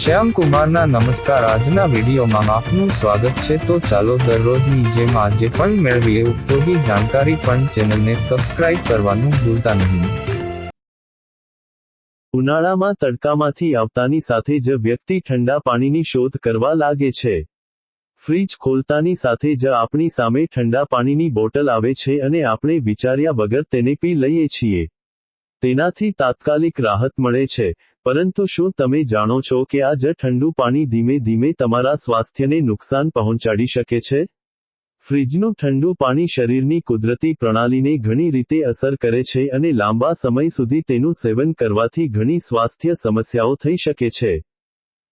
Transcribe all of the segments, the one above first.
શ્યામ કુમારના નમસ્કાર. આજના વિડીયોમાં આપનું સ્વાગત છે. તો ચાલો દરરોજની જેમ આજે પણ મેળવીએ. ઉપયોગી જાણકારી પણ ચેનલને સબસ્ક્રાઇબ કરવાનું ભૂલતા નહીં. ઉનાળામાં તડકામાંથી આવતાની સાથે જ વ્યક્તિ ઠંડા પાણીની શોધ કરવા લાગે છે. ફ્રીજ ખોલતાની સાથે જ આપણી સામે ઠંડા પાણીની બોટલ આવે છે અને આપણે વિચાર્યા વગર તેને પી લઈએ છીએ. તેનાથી તાત્કાલિક રાહત મળે છે. પરંતુ શું તમે જાણો છો કે આ જ ઠંડુ પાણી ધીમે ધીમે તમારા સ્વાસ્થ્યને નુકસાન પહોંચાડી શકે છે? ફ્રીજનું ઠંડુ પાણી શરીરની કુદરતી પ્રણાલીને ઘણી રીતે અસર કરે છે અને લાંબા સમય સુધી તેનું સેવન કરવાથી ઘણી સ્વાસ્થ્ય સમસ્યાઓ થઈ શકે છે.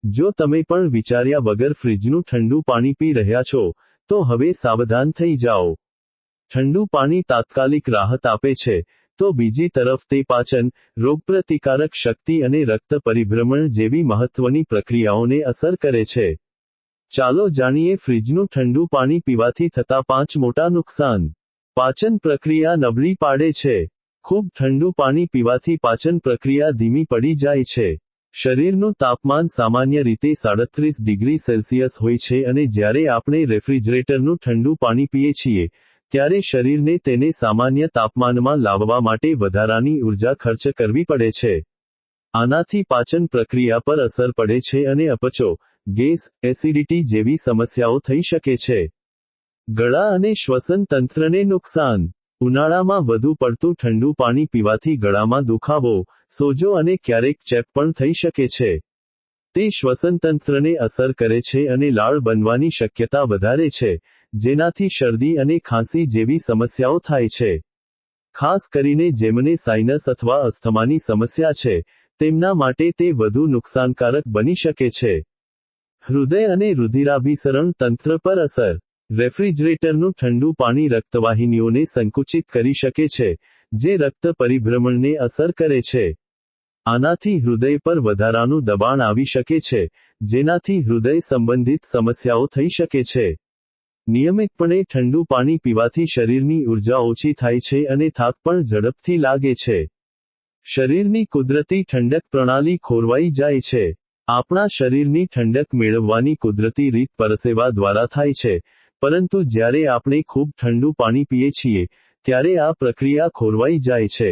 જો તમે પણ વિચાર્યા વગર ફ્રીજનું ઠંડુ પાણી પી રહ્યા છો, તો હવે સાવધાન થઈ જાઓ. ઠંડુ પાણી તાત્કાલિક રાહત આપે છે. તો બીજી તરફ તે પાચન, રોગપ્રતિકારક શક્તિ અને રક્ત પરિભ્રમણ જેવી મહત્વની પ્રક્રિયાઓને અસર કરે છે. ચાલો જાણીએ ફ્રીજનું ઠંડુ પાણી પીવાથી થતા પાંચ મોટા નુકસાન. પાચન પ્રક્રિયા નબળી પાડે છે. ખૂબ ઠંડુ પાણી પીવાથી પાચન પ્રક્રિયા ધીમી પડી જાય છે. શરીરનું તાપમાન સામાન્ય રીતે સાડત્રીસ ડિગ્રી સેલ્સિયસ હોય છે અને જ્યારે આપણે રેફ્રિજરેટરનું ઠંડુ પાણી પીએ છીએ ત્યારે શરીરને તેને સામાન્ય તાપમાનમાં લાવવા માટે વધારાની ઊર્જા ખર્ચ કરવી પડે છે. આનાથી પાચન પ્રક્રિયા પર અસર પડે છે અને અપચો, ગેસ, એસિડિટી જેવી સમસ્યાઓ થઈ શકે છે. ગળા અને શ્વસન તંત્રને નુકસાન. ઉનાળામાં વધુ પડતું ઠંડુ પાણી પીવાથી ગળામાં દુખાવો, સોજો અને ક્યારેક ચેપ પણ થઈ શકે છે. તે શ્વસન તંત્રને અસર કરે છે અને લાળ બનવાની શક્યતા વધારે છે. જેનાથી શરદી અને ખાંસી જેવી સમસ્યાઓ થાય છે. ખાસ કરીને જેમને સાઇનસ અથવા અસ્થમાની સમસ્યા છે, તેમના માટે તે વધુ નુકસાનકારક બની શકે છે. હૃદય અને રુધિરાભિસરણ તંત્ર પર અસર. રેફ્રિજરેટરનું ઠંડુ પાણી રક્તવાહિનીઓને સંકુચિત કરી શકે છે, જે રક્ત પરિભ્રમણને અસર કરે છે. આનાથી હૃદય પર વધારાનું દબાણ આવી શકે છે, જેનાથી હૃદય સંબંધિત સમસ્યાઓ થઈ શકે છે. નિયમિતપણે ઠંડુ પાણી પીવાથી શરીરની ઊર્જા ઓછી થાય છે અને થાક પણ ઝડપથી લાગે છે. શરીરની કુદરતી ઠંડક પ્રણાલી ખોરવાઈ જાય છે. આપણા શરીરની ઠંડક મેળવવાની કુદરતી રીત પરસેવા દ્વારા થાય છે. પરંતુ જ્યારે આપણે ખૂબ ઠંડુ પાણી પીએ છીએ, ત્યારે આ પ્રક્રિયા ખોરવાઈ જાય છે.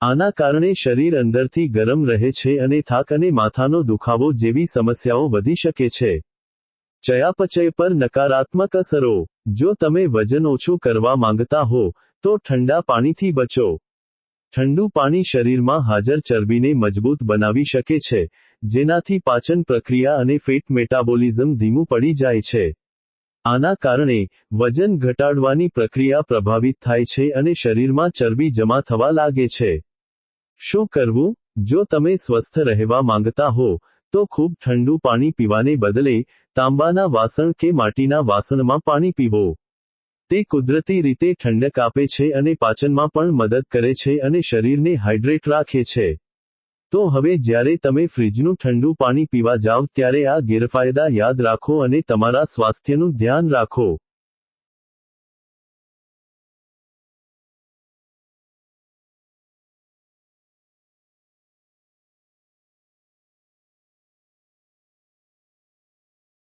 આના કારણે શરીર અંદરથી ગરમ રહે છે અને થાક અને માથાનો દુખાવો જેવી સમસ્યાઓ વધી શકે છે. ચયાપચય પર નકારાત્મક અસરો. જો તમે વજન ઓછું કરવા માંગતા હો, તો ઠંડા પાણીથી બચો. ઠંડુ પાણી શરીરમાં હાજર ચરબીને મજબૂત બનાવી શકે છે, જેનાથી પાચન પ્રક્રિયા અને ફેટ મેટાબોલિઝમ ધીમું પડી જાય છે. આના કારણે, વજન ઘટાડવાની પ્રક્રિયા પ્રભાવિત થાય છે અને શરીરમાં ચરબી જમા થવા લાગે છે. શું કરવું? જો તમે સ્વસ્થ રહેવા માંગતા હો, તો ખૂબ ઠંડુ પાણી પીવાને બદલે તાંબાના વાસણ કે માટીના વાસણમાં પાણી પીવો. તે કુદરતી રીતે ઠંડક આપે છે અને પાચનમાં પણ મદદ કરે છે અને શરીરને હાઇડ્રેટ રાખે છે. તો હવે જ્યારે તમે ફ્રીજનું ઠંડુ પાણી પીવા જાવ ત્યારે આ ગેરફાયદા યાદ રાખો અને તમારા સ્વાસ્થ્યનું ધ્યાન રાખો.